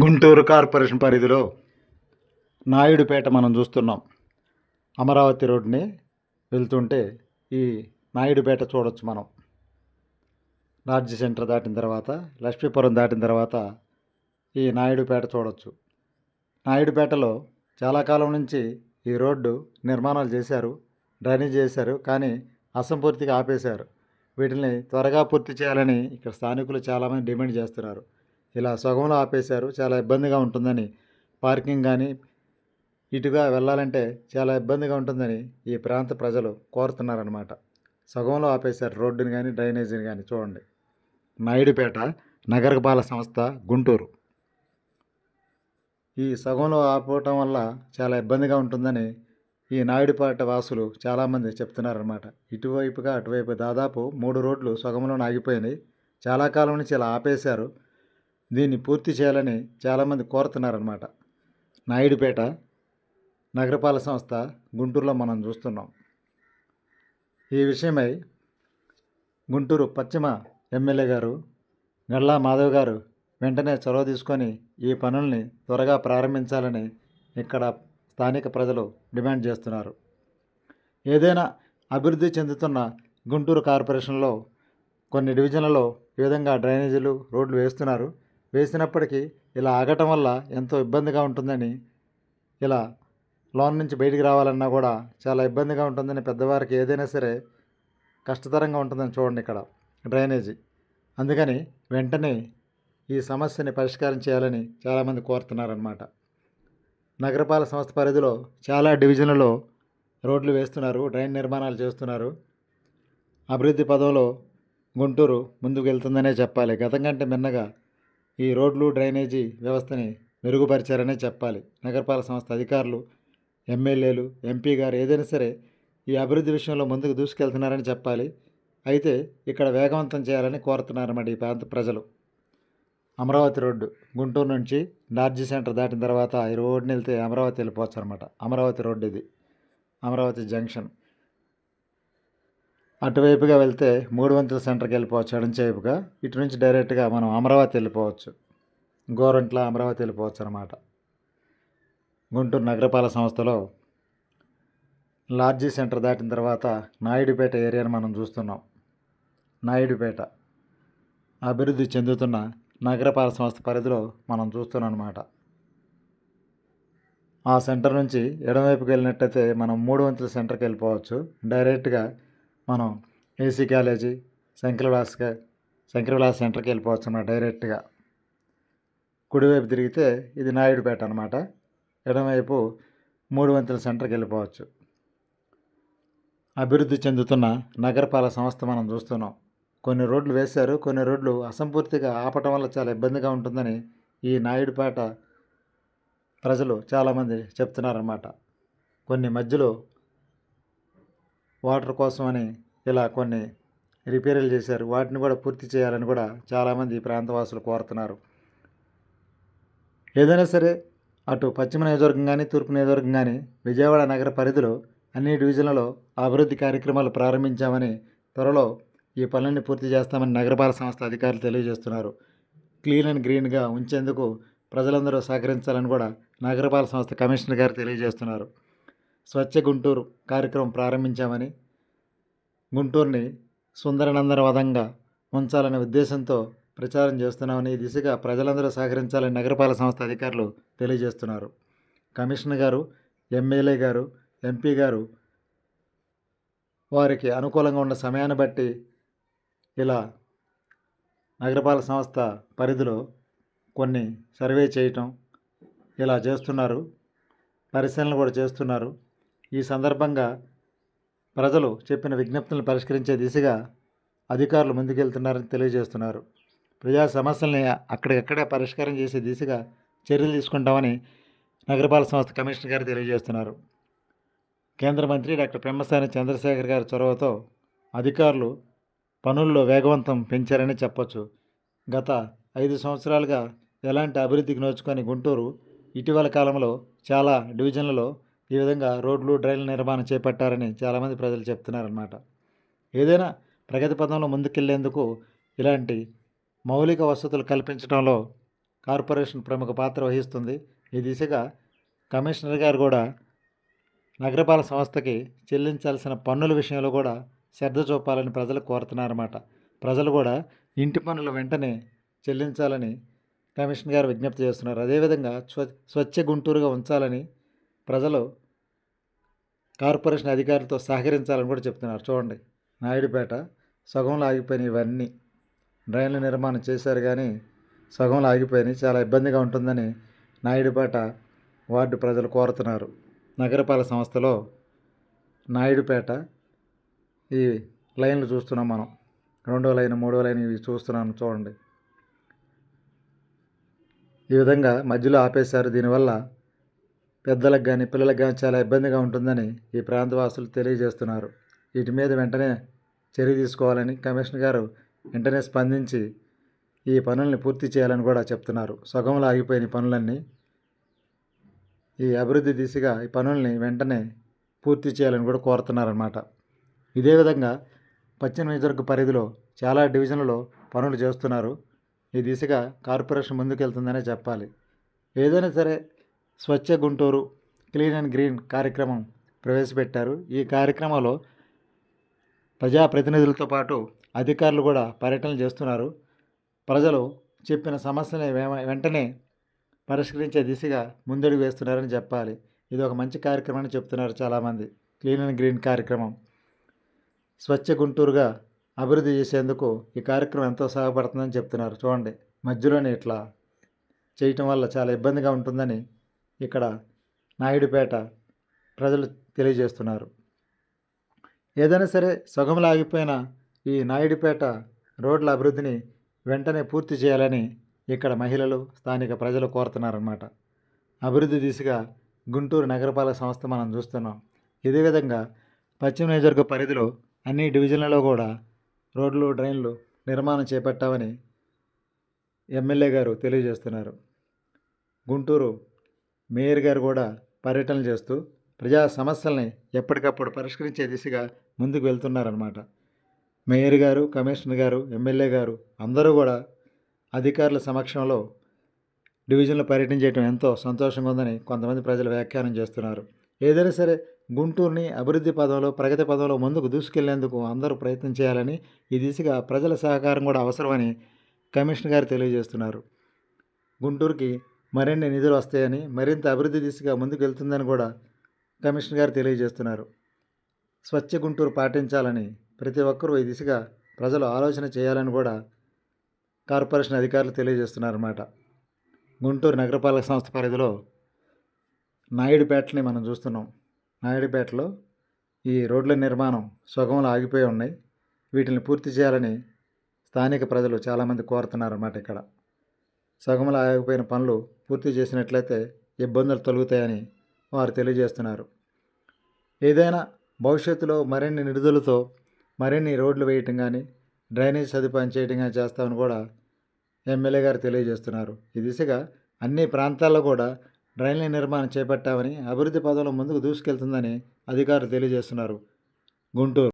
Guntur corporation పరిధిలో నాయుడుపేట మనం చూస్తున్నాం. అమరావతి రోడ్ని వెళ్తుంటే ఈ నాయుడుపేట చూడొచ్చు మనం. రాజ్య సెంటర్ దాటిన తర్వాత లక్ష్మీపురం దాటిన తర్వాత ఈ నాయుడుపేట చూడొచ్చు. నాయుడుపేటలో చాలా కాలం నుంచి ఈ రోడ్డు నిర్మాణాలు చేశారు డ్రైనేజ్ చేశారు కానీ అసంపూర్తిగా ఆపేశారు. వీటిని త్వరగా పూర్తి చేయాలని ఇక్కడ స్థానికులు చాలామంది డిమాండ్ చేస్తున్నారు. ఇలా సగంలో ఆపేశారు. చాలా ఇబ్బందిగా ఉంటుందని. పార్కింగ్ కానీ ఇటుగా వెళ్ళాలంటే చాలా ఇబ్బందిగా ఉంటుందని ఈ ప్రాంత ప్రజలు కోరుతున్నారనమాట సగంలో ఆపేశారు. రోడ్డుని కానీ డ్రైనేజీని కానీ చూడండి. నాయుడుపేట నగరపాలక సంస్థ గుంటూరు. ఈ సగంలో ఆపటం వల్ల చాలా ఇబ్బందిగా ఉంటుందని ఈ నాయుడుపేట వాసులు చాలామంది చెప్తున్నారనమాట ఇటువైపుగా అటువైపు దాదాపు మూడు రోడ్లు సగంలో ఆగిపోయినాయి. చాలా కాలం నుంచి ఇలా ఆపేశారు. దీన్ని పూర్తి చేయాలని చాలామంది కోరుతున్నారనమాట నాయుడుపేట నగరపాలక సంస్థ గుంటూరులో మనం చూస్తున్నాం. ఈ విషయమై గుంటూరు పశ్చిమ ఎమ్మెల్యే గారు గల్లా మాధవ్ గారు వెంటనే చొరవ తీసుకొని ఈ పనుల్ని త్వరగా ప్రారంభించాలని ఇక్కడ స్థానిక ప్రజలు డిమాండ్ చేస్తున్నారు. ఏదైనా అభివృద్ధి చెందుతున్న గుంటూరు కార్పొరేషన్లో కొన్ని డివిజన్లలో ఈ విధంగా డ్రైనేజీలు రోడ్లు వేస్తున్నారు. వేసినప్పటికీ ఇలా ఆగటం వల్ల ఎంతో ఇబ్బందిగా ఉంటుందని ఇలా లోన్ నుంచి బయటికి రావాలన్నా కూడా చాలా ఇబ్బందిగా ఉంటుందని పెద్దవారికి ఏదైనా సరే కష్టతరంగా ఉంటుందని చూడండి ఇక్కడ డ్రైనేజీ. అందుకని వెంటనే ఈ సమస్యని పరిష్కారం చేయాలని చాలామంది కోరుతున్నారన్నమాట. నగరపాలక సంస్థ పరిధిలో చాలా డివిజన్లలో రోడ్లు వేస్తున్నారు డ్రైన్ నిర్మాణాలు చేస్తున్నారు. అభివృద్ధి పదంలో గుంటూరు ముందుకు వెళ్తుందనే చెప్పాలి. గతం కంటే మిన్నగా ఈ రోడ్లు డ్రైనేజీ వ్యవస్థని మెరుగుపరిచారనే చెప్పాలి. నగరపాలక సంస్థ అధికారులు ఎమ్మెల్యేలు ఎంపీ గారు ఏదైనా సరే ఈ అభివృద్ధి విషయంలో ముందుకు దూసుకెళ్తున్నారని చెప్పాలి. అయితే ఇక్కడ వేగవంతం చేయాలని కోరుతున్నారన్నమాట ఈ ప్రాంత ప్రజలు. అమరావతి రోడ్డు గుంటూరు నుంచి నార్జీ సెంటర్ దాటిన తర్వాత ఈ రోడ్ని వెళ్తే అమరావతి వెళ్ళిపోవచ్చు అనమాట అమరావతి రోడ్డు ఇది. అమరావతి జంక్షన్. అటువైపుగా వెళ్తే మూడు వంతుల సెంటర్కి వెళ్ళిపోవచ్చు ఎడంచేపుగా ఇటు నుంచి డైరెక్ట్గా మనం అమరావతి వెళ్ళిపోవచ్చు. గోరంట్ల అమరావతి వెళ్ళిపోవచ్చు అనమాట గుంటూరు నగరపాలక సంస్థలో లార్జీ సెంటర్ దాటిన తర్వాత నాయుడుపేట ఏరియాను మనం చూస్తున్నాం. నాయుడుపేట అభివృద్ధి చెందుతున్న నగరపాలక సంస్థ పరిధిలో మనం చూస్తున్నాం అనమాట ఆ సెంటర్ నుంచి ఎడమవైపుకి వెళ్ళినట్టయితే మనం మూడు వంతుల సెంటర్కి వెళ్ళిపోవచ్చు. డైరెక్ట్గా మనం ఏసీ కాలేజీ శంకరవిలాస్ శంకరవిలాస్ సెంటర్కి వెళ్ళిపోవచ్చు అన్నమాట డైరెక్ట్గా కుడివైపు తిరిగితే ఇది నాయుడుపేట అనమాట ఎడమవైపు మూడు వంతుల సెంటర్కి వెళ్ళిపోవచ్చు. అభివృద్ధి చెందుతున్న నగరపాలక సంస్థ మనం చూస్తున్నాం. కొన్ని రోడ్లు వేశారు కొన్ని రోడ్లు అసంపూర్తిగా ఆపటం వల్ల చాలా ఇబ్బందిగా ఉంటుందని ఈ నాయుడుపేట ప్రజలు చాలామంది చెప్తున్నారన్నమాట. కొన్ని మధ్యలో వాటర్ కోసమని ఇలా కొన్ని రిపేర్లు చేశారు. వాటిని కూడా పూర్తి చేయాలని కూడా చాలామంది ఈ ప్రాంతవాసులు కోరుతున్నారు. ఏదైనా సరే అటు పశ్చిమ నియోజకవర్గం కానీ తూర్పు నియోజకవర్గం కానీ విజయవాడ నగర పరిధిలో అన్ని డివిజన్లలో అభివృద్ధి కార్యక్రమాలు ప్రారంభించామని త్వరలో ఈ పనులన్నీ పూర్తి చేస్తామని నగరపాలక సంస్థ అధికారులు తెలియజేస్తున్నారు. క్లీన్ అండ్ గ్రీన్గా ఉంచేందుకు ప్రజలందరూ సహకరించాలని కూడా నగరపాలక సంస్థ కమిషనర్ గారు తెలియజేస్తున్నారు. స్వచ్ఛ గుంటూరు కార్యక్రమం ప్రారంభించామని గుంటూరుని సుందరనందనవదంగా ఉంచాలనే ఉద్దేశంతో ప్రచారం చేస్తున్నామని ఈ దిశగా ప్రజలందరూ సహకరించాలని నగరపాలక సంస్థ అధికారులు తెలియజేస్తున్నారు. కమిషనర్ గారు ఎమ్మెల్యే గారు ఎంపీ గారు వారికి అనుకూలంగా ఉన్న సమయాన్ని బట్టి ఇలా నగరపాలక సంస్థ పరిధిలో కొన్ని సర్వే చేయటం ఇలా చేస్తున్నారు పరిశీలన కూడా చేస్తున్నారు. ఈ సందర్భంగా ప్రజలు చెప్పిన విజ్ఞప్తులను పరిష్కరించే దిశగా అధికారులు ముందుకెళ్తున్నారని తెలియజేస్తున్నారు. ప్రజా సమస్యల్ని అక్కడికక్కడే పరిష్కారం చేసే దిశగా చర్యలు తీసుకుంటామని నగరపాలక సంస్థ కమిషనర్ గారు తెలియజేస్తున్నారు. కేంద్ర మంత్రి డాక్టర్ పెమ్మసాని చంద్రశేఖర్ గారి చొరవతో అధికారులు పనుల్లో వేగవంతం పెంచారని చెప్పొచ్చు. గత ఐదు సంవత్సరాలుగా ఎలాంటి అభివృద్ధికి నోచుకొని గుంటూరు ఇటీవల కాలంలో చాలా డివిజన్లలో ఈ విధంగా రోడ్లు డ్రైన్ల నిర్మాణం చేపట్టారని చాలామంది ప్రజలు చెప్తున్నారన్నమాట. ఏదైనా ప్రగతి పథంలో ముందుకెళ్ళేందుకు ఇలాంటి మౌలిక వసతులు కల్పించడంలో కార్పొరేషన్ ప్రముఖ పాత్ర వహిస్తుంది. ఈ దిశగా కమిషనర్ గారు కూడా నగరపాలక సంస్థకి చెల్లించాల్సిన పన్నుల విషయంలో కూడా శ్రద్ధ చూపాలని ప్రజలు కోరుతున్నారన్నమాట. ప్రజలు కూడా ఇంటి పనులు వెంటనే చెల్లించాలని కమిషనర్ గారు విజ్ఞప్తి చేస్తున్నారు. అదేవిధంగా స్వ స్వచ్ఛ గుంటూరుగా ఉంచాలని ప్రజలు కార్పొరేషన్ అధికారులతో సహకరించాలని కూడా చెప్తున్నారు. చూడండి నాయుడుపేట సగంలో ఆగిపోయినాయి ఇవన్నీ. డ్రైన్ల నిర్మాణం చేశారు కానీ సగంలో ఆగిపోయినాయి. చాలా ఇబ్బందిగా ఉంటుందని నాయుడుపేట వార్డు ప్రజలు కోరుతున్నారు. నగరపాలక సంస్థలో నాయుడుపేట ఈ లైన్లు చూస్తున్నాం మనం. రెండో లైన్ మూడో లైన్ ఇవి చూస్తున్నాను చూడండి. ఈ విధంగా మధ్యలో ఆపేశారు. దీనివల్ల పెద్దలకు కానీ పిల్లలకు కానీ చాలా ఇబ్బందిగా ఉంటుందని ఈ ప్రాంతవాసులు తెలియజేస్తున్నారు. వీటి మీద వెంటనే చర్య తీసుకోవాలని కమిషనర్ గారు వెంటనే స్పందించి ఈ పనుల్ని పూర్తి చేయాలని కూడా చెప్తున్నారు. సగంలో ఆగిపోయిన పనులన్నీ ఈ అభివృద్ధి దిశగా ఈ పనుల్ని వెంటనే పూర్తి చేయాలని కూడా కోరుతున్నారన్నమాట. ఇదే విధంగా పశ్చిమ నియోజకవర్గ పరిధిలో చాలా డివిజన్లలో పనులు చేస్తున్నారు. ఈ దిశగా కార్పొరేషన్ ముందుకెళ్తుందనే చెప్పాలి. ఏదైనా సరే Swachh Guntur clean and green కార్యక్రమం ప్రవేశపెట్టారు. ఈ కార్యక్రమంలో ప్రజాప్రతినిధులతో పాటు అధికారులు కూడా పర్యటనలు చేస్తున్నారు. ప్రజలు చెప్పిన సమస్యని వెంటనే పరిష్కరించే దిశగా ముందడుగు వేస్తున్నారని చెప్పాలి. ఇది ఒక మంచి కార్యక్రమం అని చెప్తున్నారు చాలామంది. క్లీన్ అండ్ గ్రీన్ కార్యక్రమం స్వచ్ఛ గుంటూరుగా అభివృద్ధి చేసేందుకు ఈ కార్యక్రమం ఎంతో సహాయపడుతుందని చెప్తున్నారు. చూడండి మధ్యలోనే ఇట్లా చేయటం వల్ల చాలా ఇబ్బందిగా ఉంటుందని ఇక్కడ నాయుడుపేట ప్రజలు తెలియజేస్తున్నారు. ఏదైనా సరే సగంలో ఆగిపోయిన ఈ నాయుడుపేట రోడ్ల అభివృద్ధిని వెంటనే పూర్తి చేయాలని ఇక్కడ మహిళలు స్థానిక ప్రజలు కోరుతున్నారన్నమాట. అభివృద్ధి దిశగా గుంటూరు నగరపాలక సంస్థ మనం చూస్తున్నాం. ఇదే విధంగా పశ్చిమ నియోజకవర్గ పరిధిలో అన్ని డివిజన్లలో కూడా రోడ్లు డ్రైన్లు నిర్మాణం చేపట్టామని ఎమ్మెల్యే గారు తెలియజేస్తున్నారు. గుంటూరు మేయర్ గారు కూడా పర్యటనలు చేస్తూ ప్రజా సమస్యల్ని ఎప్పటికప్పుడు పరిష్కరించే దిశగా ముందుకు వెళ్తున్నారన్నమాట. మేయర్ గారు కమిషనర్ గారు ఎమ్మెల్యే గారు అందరూ కూడా అధికారుల సమక్షంలో డివిజన్లో పర్యటించడం ఎంతో సంతోషంగా ఉందని కొంతమంది ప్రజలు వ్యాఖ్యానం చేస్తున్నారు. ఏదైనా సరే గుంటూరుని అభివృద్ధి పదంలో ప్రగతి పదంలో ముందుకు దూసుకెళ్ళేందుకు అందరూ ప్రయత్నం చేయాలని ఈ దిశగా ప్రజల సహకారం కూడా అవసరమని కమిషనర్ గారు తెలియజేస్తున్నారు. గుంటూరుకి మరిన్ని నిధులు వస్తాయని మరింత అభివృద్ధి దిశగా ముందుకెళ్తుందని కూడా కమిషనర్ గారు తెలియజేస్తున్నారు. స్వచ్ఛ గుంటూరు పాటించాలని ప్రతి ఒక్కరూ ఈ దిశగా ప్రజలు ఆలోచన చేయాలని కూడా కార్పొరేషన్ అధికారులు తెలియజేస్తున్నారన్నమాట. గుంటూరు నగరపాలక సంస్థ పరిధిలో నాయుడుపేటని మనం చూస్తున్నాం. నాయుడుపేటలో ఈ రోడ్ల నిర్మాణం సుగంలో ఆగిపోయి ఉన్నాయి. వీటిని పూర్తి చేయాలని స్థానిక ప్రజలు చాలామంది కోరుతున్నారన్నమాట ఇక్కడ. సగంలో ఆగిపోయిన పనులు పూర్తి చేసినట్లయితే ఇబ్బందులు తొలగుతాయని వారు తెలియజేస్తున్నారు. ఏదైనా భవిష్యత్తులో మరిన్ని నిధులతో మరిన్ని రోడ్లు వేయటం కానీ డ్రైనేజ్ సదుపాయం చేయటం కానీ చేస్తామని కూడా ఎమ్మెల్యే గారు తెలియజేస్తున్నారు. ఈ దిశగా అన్ని ప్రాంతాల్లో కూడా డ్రైన్ల నిర్మాణం చేపట్టామని అభివృద్ధి పదంలో ముందుకు దూసుకెళ్తుందని అధికారులు తెలియజేస్తున్నారు. గుంటూరు